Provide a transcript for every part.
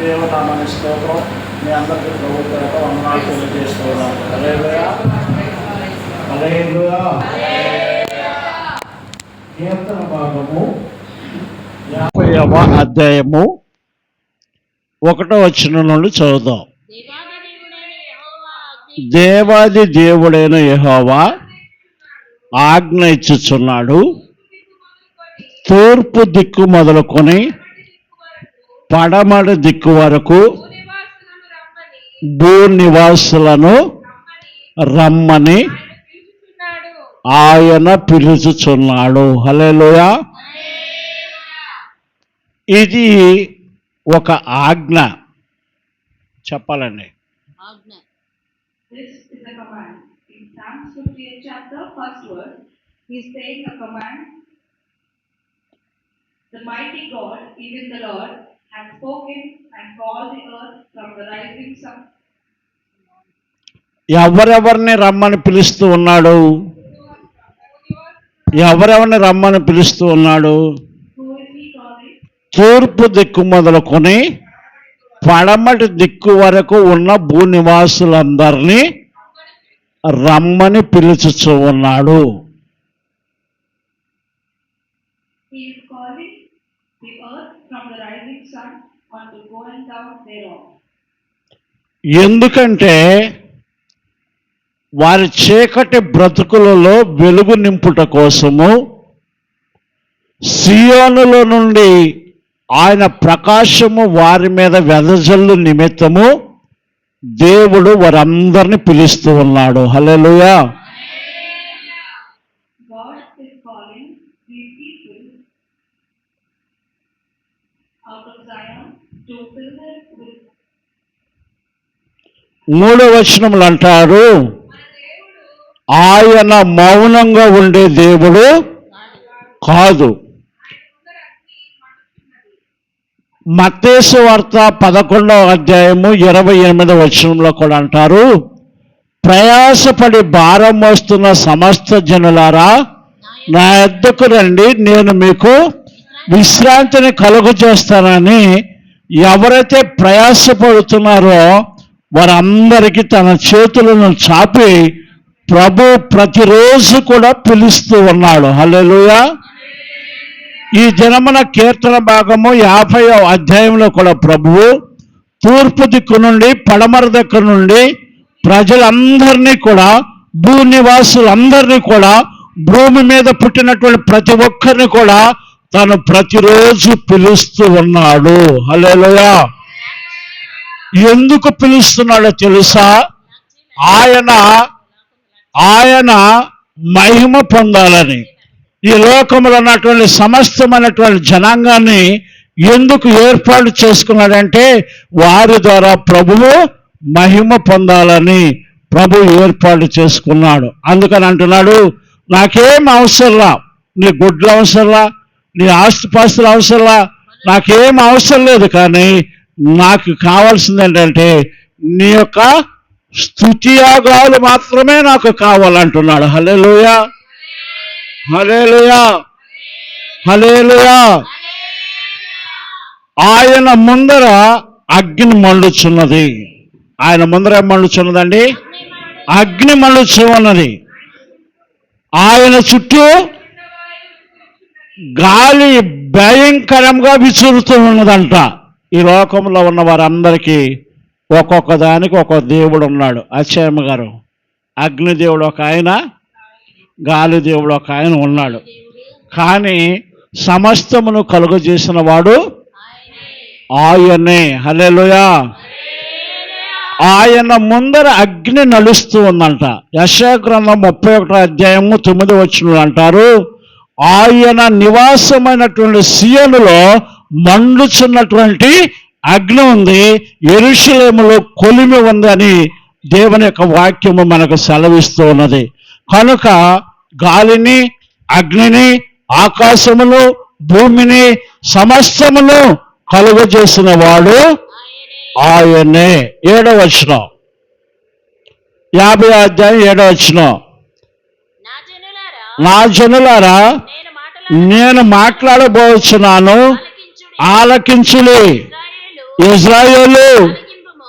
దేవనామని స్తోత్రం మీ అందరికీ ప్రభుత్వ వందనాలు తెలియజేస్తున్నాం కీర్తన భాగము యాభైవ అధ్యాయము ఒకటో వచ్చిన నుండి చదువుదాం. దేవాది దేవుడైన యహోవా ఆజ్ఞ ఇచ్చుచున్నాడు. తూర్పు దిక్కు మొదలుకొని పడమడి దిక్కు వరకు భూ నివాసులను రమ్మని ఆయన పిలుచుచున్నాడు. హలేలోయా ఇది ఒక ఆజ్ఞ. చెప్పాలండి. The mighty God, even the Lord, has spoken and called the earth from the rising sun. ఎవరెవరిని రమ్మని పిలుస్తూ ఉన్నాడు ఎవరెవరిని రమ్మని పిలుస్తూ ఉన్నాడు? తూర్పు దిక్కు మొదలుకొని పడమటి దిక్కు వరకు ఉన్న భూ నివాసులందరినీ రమ్మని పిలుచుచూ ఉన్నాడు He is calling the earth from the rising sun unto going down thereof. ఎందుకంటే వారి చీకటి బ్రతుకులలో వెలుగు నింపుట కోసము సియోనులో నుండి ఆయన ప్రకాశము వారి మీద వెదజల్లు నిమిత్తము దేవుడు వారందరిని పిలుస్తూ ఉన్నాడు. హలో మూడో వచనములు అంటారు ఆయన మౌనంగా ఉండే దేవుడు కాదు. మత్తేసు వార్త పదకొండవ అధ్యాయము ఇరవై ఎనిమిదవ వచనంలో కూడా అంటారు ప్రయాసపడి భారం వస్తున్న సమస్త జనులారా నా ఎద్దకు రండి నేను మీకు విశ్రాంతిని కలుగు చేస్తానని ఎవరైతే ప్రయాసపడుతున్నారో వారందరికీ తన చేతులను చాపి ప్రభు ప్రతిరోజు కూడా పిలుస్తూ ఉన్నాడు. హలోయా ఈ జనమన కీర్తన భాగము యాభై అధ్యాయంలో కూడా ప్రభువు తూర్పు దిక్కు నుండి పడమర దిక్కు నుండి ప్రజలందరినీ కూడా భూ నివాసులందరినీ కూడా భూమి మీద పుట్టినటువంటి ప్రతి ఒక్కరిని కూడా తను ప్రతిరోజు పిలుస్తూ ఉన్నాడు. హలోయా ఎందుకు పిలుస్తున్నాడో తెలుసా? ఆయన ఆయన మహిమ పొందాలని. ఈ లోకంలో ఉన్నటువంటి సమస్తమైనటువంటి జనాంగాన్ని ఎందుకు ఏర్పాటు చేసుకున్నాడంటే వారి ద్వారా ప్రభువు మహిమ పొందాలని ప్రభు ఏర్పాటు చేసుకున్నాడు. అందుకని అంటున్నాడు నాకేం అవసరంలా నీ గుడ్లు అవసరంలా నీ ఆస్తిపాస్తులు అవసరంలా నాకేం అవసరం లేదు కానీ నాకు కావాల్సింది ఏంటంటే నీ యొక్క స్థుతియాగాలు మాత్రమే నాకు కావాలంటున్నాడు. హల్లెలూయా. హలేలుయా హలేలుయా ఆయన ముందర అగ్ని మండుచున్నది. ఆయన ముందర ఏం మండుచున్నదండి? అగ్ని మండుచు ఉన్నది ఆయన చుట్టూ గాలి భయంకరంగా విసురుతూ ఉన్నదంట. ఈ లోకంలో ఉన్న వారందరికీ ఒక్కొక్క దానికి ఒక్కొక్క దేవుడు ఉన్నాడు. అచ్చయ్యమ్మ గారు అగ్నిదేవుడు ఒక ఆయన గాలి దేవుడు ఒక ఆయన ఉన్నాడు. కానీ సమస్తమును కలుగజేసిన వాడు ఆయనే. హలేలుయా ఆయన ముందర అగ్ని నలుస్తూ ఉందంట. యశాగ్రంథం ముప్పై ఒకటో అధ్యాయము తొమ్మిది వచ్చిన అంటారు ఆయన నివాసమైనటువంటి సియనులో మండుచున్నటువంటి అగ్ని ఉంది ఎరుషలేములో కొలిమి ఉంది అని దేవుని యొక్క వాక్యము మనకు సెలవిస్తూ ఉన్నది. కనుక గాలిని అగ్నిని ఆకాశమును భూమిని సమస్తమును కలుగజేసిన వాడు ఆయనే. ఏడవ వచనం. యాభై అధ్యాయం ఏడవ వచనం. నా జనులారా నేను మాటలు నేను మాట్లాడబోచున్నాను. ఆలకించులే ఇశ్రాయేలు ఇజ్రాయేలు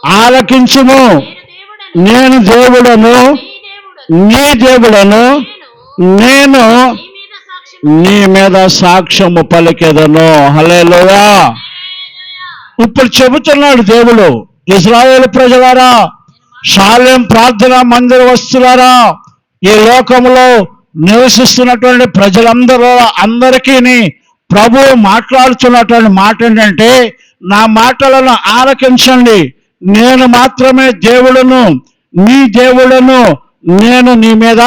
ఆలకించుము. నేను దేవుడను దేవుడను నీ దేవుడను నేను నీ మీద సాక్ష్యము పలికెదను. హలేలోయా ఇప్పుడు చెబుతున్నాడు దేవుడు ఇజ్రాయేల్ ప్రజలారా శాలెం ప్రార్థన మందిర వస్తులారా ఈ లోకంలో నివసిస్తున్నటువంటి ప్రజలందరూ అందరికీ ప్రభు మాట్లాడుతున్నటువంటి మాట ఏంటంటే నా మాటలను ఆలకించండి. నేను మాత్రమే దేవుడును నీ దేవుడును నేను నీ మీద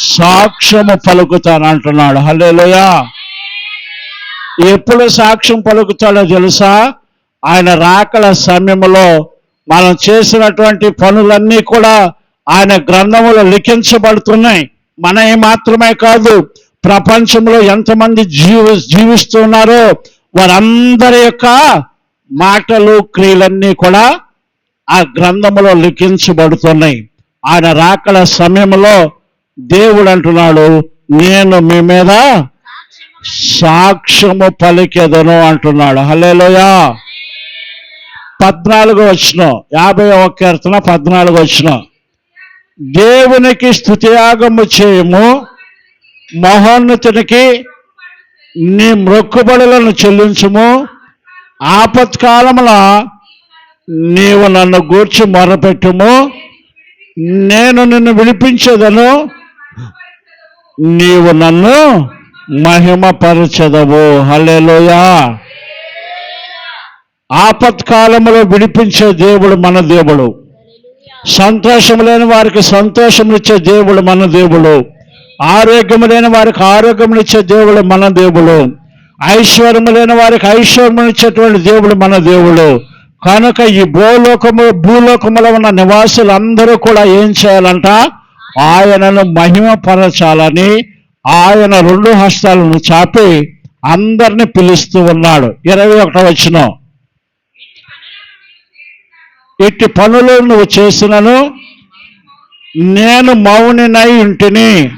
సాక్ష్యము పలుకుతాను అంటున్నాడు. హల్లెలూయా. ఎప్పుడు సాక్ష్యం పలుకుతాడో తెలుసా? ఆయన రాకల సమయంలో మనం చేసినటువంటి పనులన్నీ కూడా ఆయన గ్రంథములు లిఖించబడుతున్నాయి. మన మాత్రమే కాదు ప్రపంచంలో ఎంతమంది జీవి జీవిస్తున్నారో వారందరి యొక్క మాటలు క్రియలన్నీ కూడా ఆ గ్రంథములో లిఖించబడుతున్నాయి. ఆయన రాకల సమయంలో దేవుడు అంటున్నాడు నేను మీ మీద సాక్ష్యము సాక్ష్యము పలికెదను అంటున్నాడు. హలేలోయా పద్నాలుగు వచ్చిన యాభై ఒక కీర్తన పద్నాలుగు వచ్చిన దేవునికి స్థుతియాగము చేయము మహోన్నతునికి నీ మొక్కుబడులను చెల్లించము. ఆపత్కాలముల నీవు నన్ను గూర్చి మొరపెట్టుము. నేను నిన్ను విడిపించదను. నీవు నన్ను మహిమపరచదవు. హలేలోయా ఆపత్కాలంలో విడిపించే దేవుడు మన దేవుడు. సంతోషం లేని వారికి సంతోషం ఇచ్చే దేవుడు మన దేవుడు. ఆరోగ్యము లేని వారికి ఆరోగ్యమునిచ్చే దేవుడు మన దేవుడు. ఐశ్వర్యము లేని వారికి ఐశ్వర్యమునిచ్చేటువంటి దేవుడు మన దేవుడు. కనుక ఈ భూలోకము భూలోకములో ఉన్న నివాసులందరూ కూడా ఏం చేయాలంట? ఆయనను మహిమపరచాలని ఆయన రెండు హస్తాలను చాపి అందరిని పిలుస్తూ ఉన్నాడు. ఇరవై ఒకటో వచ్చిన ఇట్టి పనులు నువ్వు చేసినను నేను మౌనినై ఇంటిని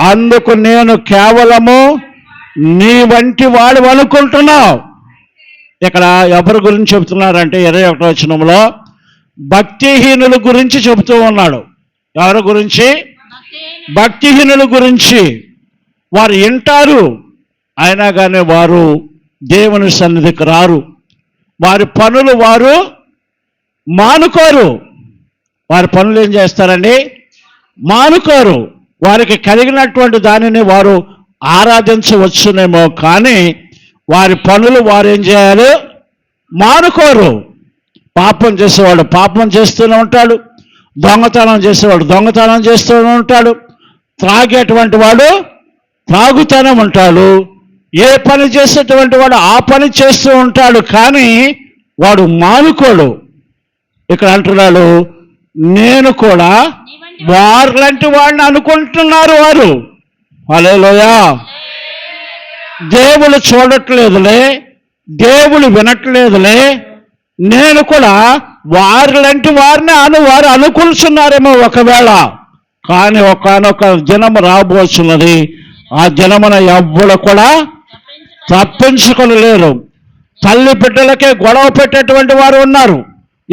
అందుకు నేను కేవలము నీ వంటి వాడు అనుకుంటున్నావు. ఇక్కడ ఎవరి గురించి చెబుతున్నారంటే ఇరవై ఒకటో వచనంలో భక్తిహీనుల గురించి చెబుతూ ఉన్నాడు. ఎవరి గురించి? భక్తిహీనుల గురించి. వారు వింటారు అయినా కానీ వారు దేవుని సన్నిధికి రారు. వారి పనులు వారు మానుకోరు. వారి పనులు ఏం చేస్తారండి? మానుకోరు. వారికి కలిగినటువంటి దానిని వారు ఆరాధించవచ్చునేమో కానీ వారి పనులు వారు ఏం చేయాలి? మానుకోరు. పాపం చేసేవాడు పాపం చేస్తూనే ఉంటాడు. దొంగతనం చేసేవాడు దొంగతనం చేస్తూనే ఉంటాడు. త్రాగేటువంటి వాడు త్రాగుతూనే ఉంటాడు. ఏ పని చేసేటువంటి వాడు ఆ పని చేస్తూ ఉంటాడు కానీ వాడు మానుకోడు. ఇక్కడ అంటున్నాడు నేను కూడా వారు లాంటి వాడిని అనుకుంటున్నారు వారు. అలేలోయా దేవుడు చూడట్లేదులే దేవుడు వినట్లేదులే. నేను కూడా వారులంటి వారిని అను వారు అనుకుంటున్నారేమో ఒకవేళ. కానీ ఒకనొక జనము రాబోతున్నది ఆ జనమున ఎవ్వడు కూడా తప్పించుట తప్పించుకొనలేరు తల్లి బిడ్డలకే గొడవ పెట్టేటువంటి వారు ఉన్నారు.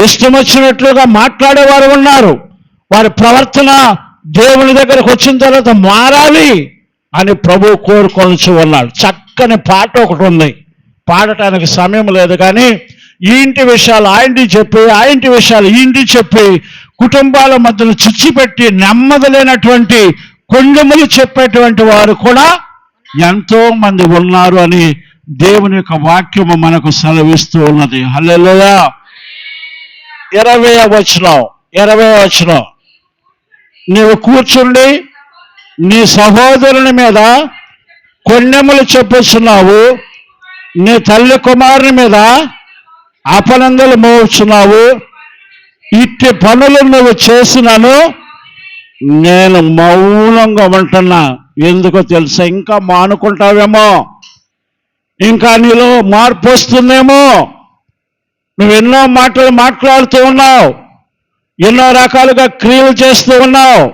ఇష్టం వచ్చినట్లుగా మాట్లాడేవారు ఉన్నారు. వారి ప్రవర్తన దేవుని దగ్గరకు వచ్చిన తర్వాత మారాలి అని ప్రభు కోరుకొని ఉన్నాడు. చక్కని పాట ఒకటి ఉంది. పాడటానికి సమయం లేదు కానీ ఈ ఇంటి విషయాలు ఆ ఇంటి చెప్పి ఆ ఇంటి విషయాలు ఈ ఇంటి చెప్పి కుటుంబాల మధ్యన చిచ్చిపెట్టి నెమ్మది లేనటువంటి కొండములు చెప్పేటువంటి వారు కూడా ఎంతో మంది ఉన్నారు అని దేవుని యొక్క వాక్యము మనకు సెలవిస్తూ ఉన్నది. హలో ఇరవై వచ్చిన ఇరవై వచనం. నీవు కూర్చుండి నీ సహోదరుని మీద కొన్నెములు చెప్పుచున్నావు నీ తల్లి కుమారుని మీద అపనందలు మోగుచున్నావు ఇట్టి పనులు నువ్వు చేసినాను నేను మౌనంగా ఉంటున్నా. ఎందుకో తెలుసా? ఇంకా మానుకుంటావేమో? ఇంకా నీలో మార్పు వస్తుందేమో? నువ్వు ఎన్నో మాటలు మాట్లాడుతూ ఉన్నావు. ఎన్నో రకాలుగా క్రియలు చేస్తూ ఉన్నావు.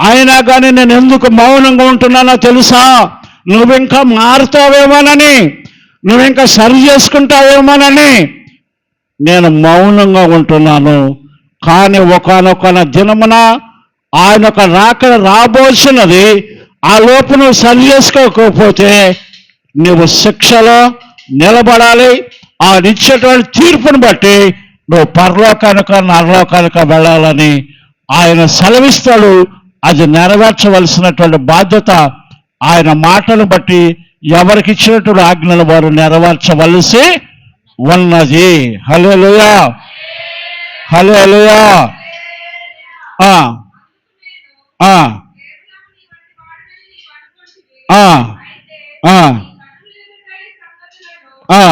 అయినా కానీ నేను ఎందుకు మౌనంగా ఉంటున్నానో తెలుసా? నువ్వింకా మారుతావేమోనని నువ్వింకా సరి చేసుకుంటావేమోనని నేను మౌనంగా ఉంటున్నాను. కానీ ఒకనొక దినమున ఆయన ఒక రాక రాబోసినది ఆ లోపు నువ్వు సరి చేసుకోకపోతే నువ్వు శిక్షలో నిలబడాలి. ఆ నిచ్చేటువంటి తీర్పును బట్టి నువ్వు పరలోకానుక నరలోకానుక వెళ్ళాలని ఆయన సెలవిస్తాడు. అది నెరవేర్చవలసినటువంటి బాధ్యత ఆయన మాటను బట్టి ఎవరికి ఇచ్చినటువంటి ఆజ్ఞలు వారు నెరవేర్చవలసి ఉన్నది. హలోలుయా హలోలుయా హలో ఆ! ఆ!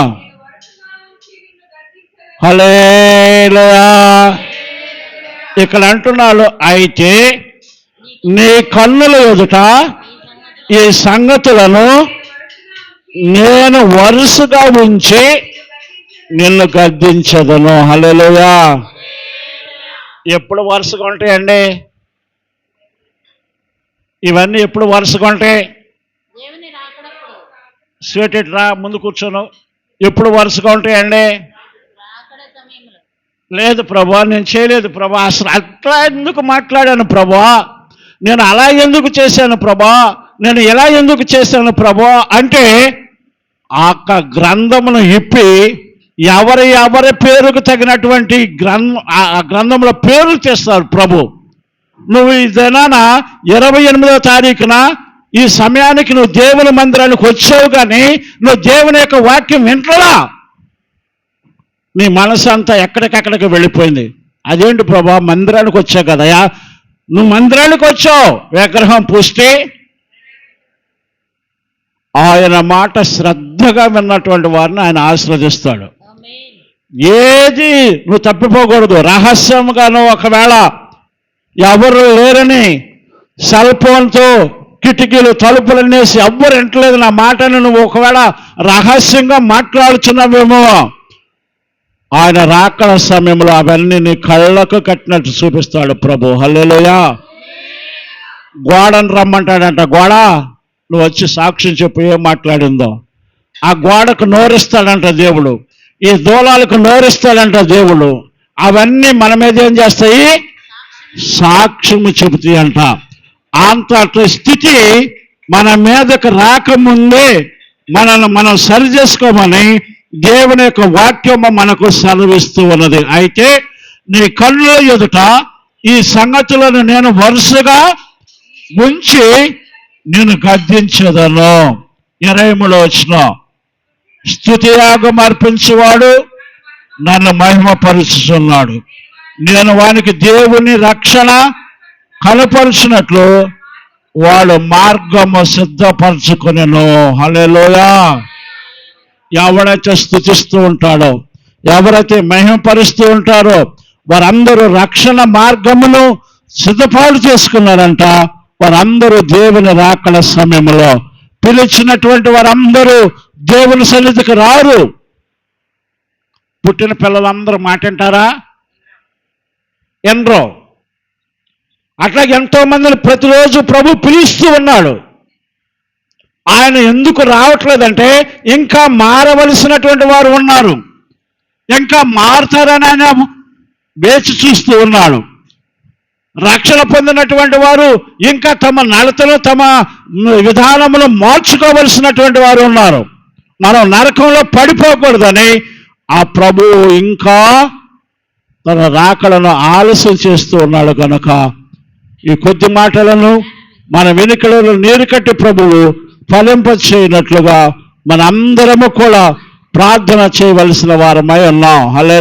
ఇక్కడ అంటున్నాడు అయితే నీ కన్నుల ఎదుట ఈ సంగతులను నేను వరుసగా ఉంచి నిన్ను గద్దించదను. హల్లెలూయా. ఎప్పుడు వరుసగా ఉంటాయండి? ఇవన్నీ ఎప్పుడు వరుసగా ఉంటాయి? స్వీట్ రా ముందు కూర్చోను. ఎప్పుడు వరుసగా ఉంటాయండి? లేదు ప్రభా నేను చేయలేదు ప్రభా. అసలు అట్లా ఎందుకు మాట్లాడాను ప్రభా? నేను అలా ఎందుకు చేశాను ప్రభా? నేను ఎలా ఎందుకు చేశాను ప్రభా? అంటే ఆ గ్రంథమును ఇప్పి ఎవరి ఎవరి పేరుకు తగినటువంటి గ్రంథం ఆ గ్రంథంలో పేర్లు తెస్తారు ప్రభు. నువ్వు ఈ దినాన ఇరవై ఎనిమిదో తారీఖున ఈ సమయానికి నువ్వు దేవుని మందిరానికి వచ్చావు కానీ నువ్వు దేవుని యొక్క వాక్యం వింటలా? నీ మనసు అంతా ఎక్కడికక్కడికి వెళ్ళిపోయింది. అదేంటి ప్రభా? మందిరానికి వచ్చావు కదయా? నువ్వు మందిరానికి వచ్చావు. విగ్రహం పూస్తే ఆయన మాట శ్రద్ధగా విన్నటువంటి వారిని ఆయన ఆశీర్వదిస్తాడు. ఏది నువ్వు తప్పిపోకూడదు. రహస్యంగాను ఒకవేళ ఎవరు లేరని సెల్ ఫోన్తో కిటికీలు తలుపులనేసి ఎవ్వరు వింటలేదు నా మాటను నువ్వు ఒకవేళ రహస్యంగా మాట్లాడుచున్నావేమో ఆయన రాకడ సమయంలో అవన్నీ నీ కళ్ళకు కట్టినట్టు చూపిస్తాడు ప్రభు. హల్లేలోయా. గోడను రమ్మంటాడంట గోడ నువ్వు వచ్చి సాక్ష్యం చెప్పు ఏం మాట్లాడిందో. ఆ గోడకు నోరిస్తాడంట దేవుడు. ఈ దూలాలకు నోరిస్తాడంట దేవుడు. అవన్నీ మన మీద ఏం చేస్తాయి? సాక్ష్యము చెబుతాయి అంట. అంతటి స్థితి మన మీదకు రాకముందే మనల్ని మనం సరి చేసుకోమని దేవుని యొక్క వాక్యము మనకు సెలవిస్తూ ఉన్నది. అయితే నీ కళ్ళ ఎదుట ఈ సంగతులను నేను వరుసగా ఉంచి నేను గద్దించదను. ఇరయములో వచ్చిన స్థుతియాగం అర్పించేవాడు నన్ను మహిమపరుచుతున్నాడు నేను వానికి దేవుని రక్షణ కనపరుచినట్లు వాడు మార్గము సిద్ధపరచుకునేను. హల్లెలూయా. ఎవడైతే స్థుతిస్తూ ఉంటాడో ఎవరైతే మహిమపరుస్తూ ఉంటారో వారందరూ రక్షణ మార్గమును సిద్ధపాటు చేసుకున్నారంట. వారందరూ దేవుని రాకడ సమయంలో పిలిచినటువంటి వారందరూ దేవుని సన్నిధికి రారు. పుట్టిన పిల్లలందరూ మాటింటారా ఎన్రో అట్లాగే ఎంతో మందిని ప్రతిరోజు ప్రభు పిలుస్తూ ఉన్నాడు. ఆయన ఎందుకు రావట్లేదంటే ఇంకా మారవలసినటువంటి వారు ఉన్నారు. ఇంకా మారుతారని ఆయన వేచి చూస్తూ ఉన్నాడు. రక్షణ పొందినటువంటి వారు ఇంకా తమ నడతను తమ విధానములు మార్చుకోవలసినటువంటి వారు ఉన్నారు. మనం నరకంలో పడిపోకూడదని ఆ ప్రభువు ఇంకా తన రాకలను ఆలస్యం చేస్తూ ఉన్నాడు కనుక ఈ కొద్ది మాటలను మన వెనుకలలో నీరు కట్టి ప్రభువు ఫలింప చేయనట్లుగా కూడా ప్రార్థన చేయవలసిన వారమై ఉన్నాం. హలే